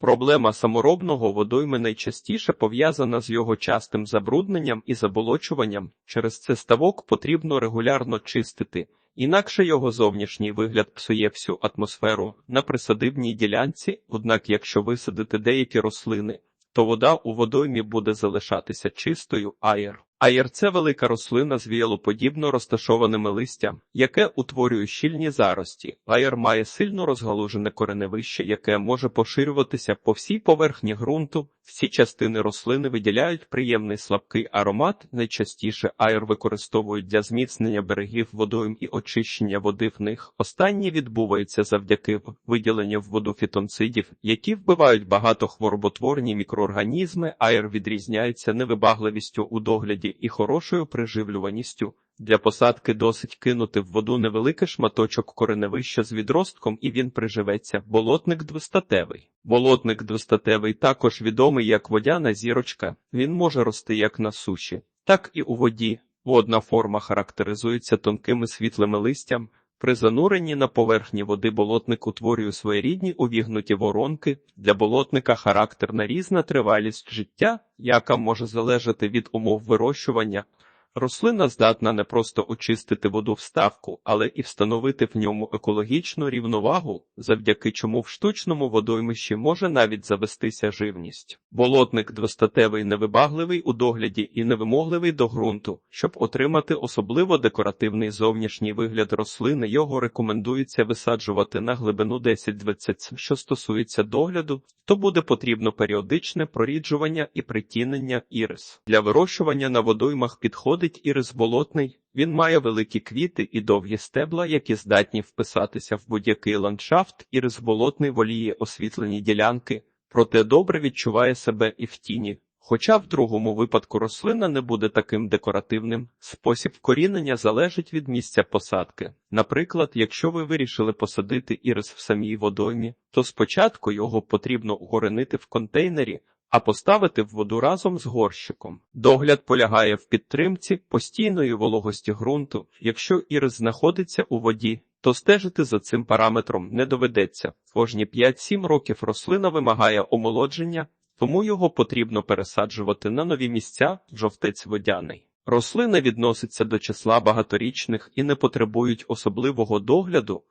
Проблема саморобного водойми найчастіше пов'язана з його частим забрудненням і заболочуванням. Через це ставок потрібно регулярно чистити, інакше його зовнішній вигляд псує всю атмосферу на присадибній ділянці. Однак, якщо висадити деякі рослини, то вода у водоймі буде залишатися чистою. Аєр. Аєр це велика рослина з віялоподібно розташованими листям, яке утворює щільні зарості. Аєр має сильно розгалужене кореневище, яке може поширюватися по всій поверхні ґрунту. Всі частини рослини виділяють приємний слабкий аромат. Найчастіше аєр використовують для зміцнення берегів водойм і очищення води в них. Останні відбуваються завдяки виділенню в воду фітонцидів, які вбивають багато хвороботворні мікроорганізми. Аєр відрізняється невибагливістю у догляді і хорошою приживлюваністю. Для посадки досить кинути в воду невеликий шматочок кореневища з відростком, і він приживеться. Болотник двостатевий. Болотник двостатевий також відомий як водяна зірочка. Він може рости як на суші, так і у воді. Водна форма характеризується тонкими світлими листям. При зануренні на поверхні води болотник утворює своєрідні увігнуті воронки. Для болотника характерна різна тривалість життя, яка може залежати від умов вирощування. Рослина здатна не просто очистити воду в ставку, але і встановити в ньому екологічну рівновагу, завдяки чому в штучному водоймищі може навіть завестися живність. Болотник двостатевий невибагливий у догляді і невимогливий до ґрунту. Щоб отримати особливо декоративний зовнішній вигляд рослини, його рекомендується висаджувати на глибину 10-20 Що стосується догляду, то буде потрібно періодичне проріджування і притінення ірис. Для вирощування на водоймах підходить ірис болотний. Він має великі квіти і довгі стебла, які здатні вписатися в будь-який ландшафт. Ірис болотний воліє освітлені ділянки, проте добре відчуває себе і в тіні. Хоча в другому випадку рослина не буде таким декоративним, спосіб корінення залежить від місця посадки. Наприклад, якщо ви вирішили посадити ірис в самій водоймі, то спочатку його потрібно укоренити в контейнері, а поставити в воду разом з горщиком. Догляд полягає в підтримці постійної вологості ґрунту. Якщо ірис знаходиться у воді, то стежити за цим параметром не доведеться. Кожні 5-7 років рослина вимагає омолодження, тому його потрібно пересаджувати на нові місця жовтець водяний. Рослини відносяться до числа багаторічних і не потребують особливого догляду.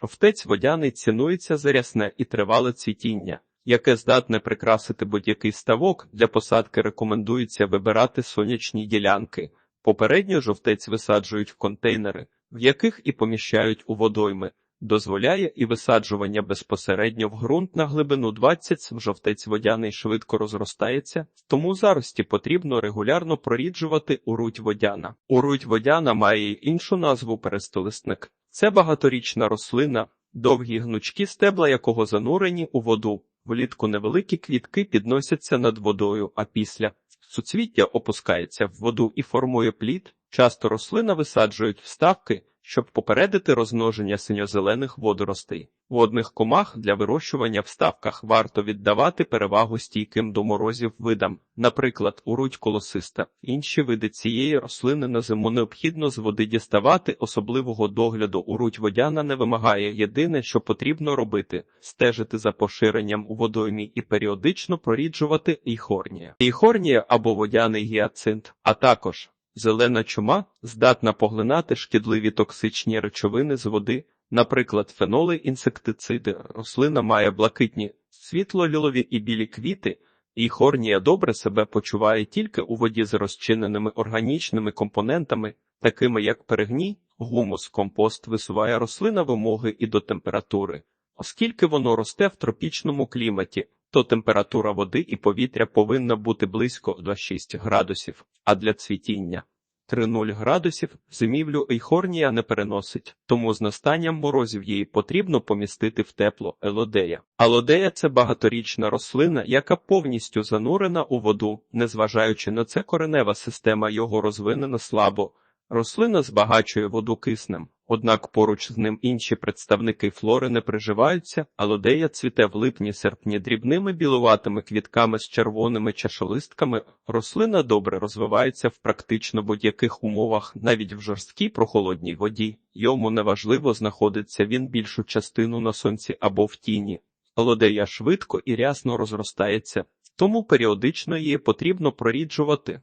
Жовтець водяний цінується за рясне і тривале цвітіння, яке здатне прикрасити будь-який ставок. Для посадки рекомендується вибирати сонячні ділянки. Попередньо жовтець висаджують в контейнери, в яких і поміщають у водойми. Дозволяє і висаджування безпосередньо в ґрунт на глибину 20 см. жовтець водяний швидко розростається, тому зарості потрібно регулярно проріджувати уруть водяна. Уруть водяна має іншу назву перестолисник. Це багаторічна рослина, довгі гнучкі стебла якого занурені у воду. Влітку невеликі квітки підносяться над водою, а після суцвіття опускається в воду і формує плід. Часто рослина висаджують вставки, щоб попередити розмноження синьо-зелених водоростей. Водних комах для вирощування в ставках варто віддавати перевагу стійким до морозів видам, наприклад, уруть колосиста. Інші види цієї рослини на зиму необхідно з води діставати, особливого догляду уруть водяна не вимагає. Єдине, що потрібно робити стежити за поширенням у водоймі і періодично проріджувати іхорнія. Іхорнія або водяний гіацинт, а також Зелена чума здатна поглинати шкідливі токсичні речовини з води, наприклад, феноли, інсектициди. Рослина має блакитні, світло-лілові і білі квіти, і хорнія добре себе почуває тільки у воді з розчиненими органічними компонентами, такими як перегній, гумус, компост висуває рослина вимоги і до температури, оскільки воно росте в тропічному кліматі то температура води і повітря повинна бути близько 26 градусів, а для цвітіння 3-0 градусів зимівлю ейхорнія не переносить, тому з настанням морозів її потрібно помістити в тепло елодея. Алодея це багаторічна рослина, яка повністю занурена у воду, незважаючи на це коренева система його розвинена слабо. Рослина збагачує воду киснем, однак поруч з ним інші представники флори не приживаються, а лодея цвіте в липні-серпні дрібними білуватими квітками з червоними чашолистками. Рослина добре розвивається в практично будь-яких умовах, навіть в жорсткій прохолодній воді. Йому неважливо знаходиться він більшу частину на сонці або в тіні. Лодея швидко і рясно розростається, тому періодично її потрібно проріджувати.